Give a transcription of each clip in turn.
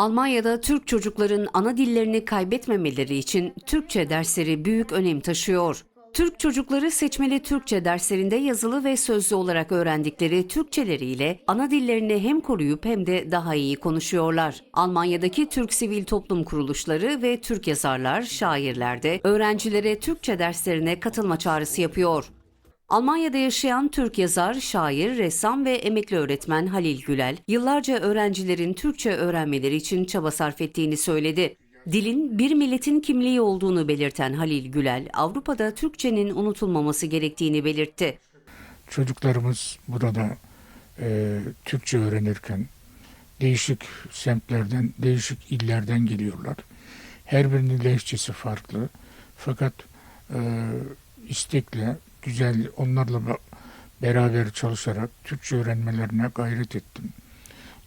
Almanya'da Türk çocukların ana dillerini kaybetmemeleri için Türkçe dersleri büyük önem taşıyor. Türk çocukları seçmeli Türkçe derslerinde yazılı ve sözlü olarak öğrendikleri Türkçeleriyle ana dillerini hem koruyup hem de daha iyi konuşuyorlar. Almanya'daki Türk sivil toplum kuruluşları ve Türk yazarlar, şairler de öğrencilere Türkçe derslerine katılma çağrısı yapıyor. Almanya'da yaşayan Türk yazar, şair, ressam ve emekli öğretmen Halil Gülel, yıllarca öğrencilerin Türkçe öğrenmeleri için çaba sarf ettiğini söyledi. Dilin bir milletin kimliği olduğunu belirten Halil Gülel, Avrupa'da Türkçenin unutulmaması gerektiğini belirtti. Çocuklarımız burada e, Türkçe öğrenirken değişik semtlerden, değişik illerden geliyorlar. Her birinin lehçesi farklı. Fakat e, istekle, güzel onlarla beraber çalışarak Türkçe öğrenmelerine gayret ettim.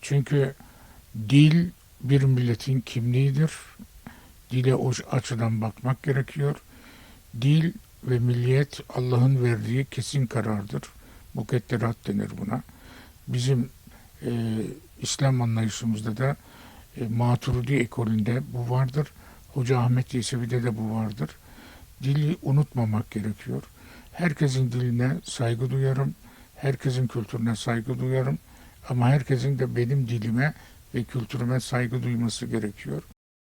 Çünkü dil bir milletin kimliğidir. Dile o açıdan bakmak gerekiyor. Dil ve milliyet Allah'ın verdiği kesin karardır. Mukadderat denir buna. Bizim e, İslam anlayışımızda da e, Maturidi ekolünde bu vardır. Hoca Ahmet Yesevi'de de bu vardır. Dili unutmamak gerekiyor. Herkesin diline saygı duyarım. Herkesin kültürüne saygı duyarım. Ama herkesin de benim dilime ve kültürüme saygı duyması gerekiyor.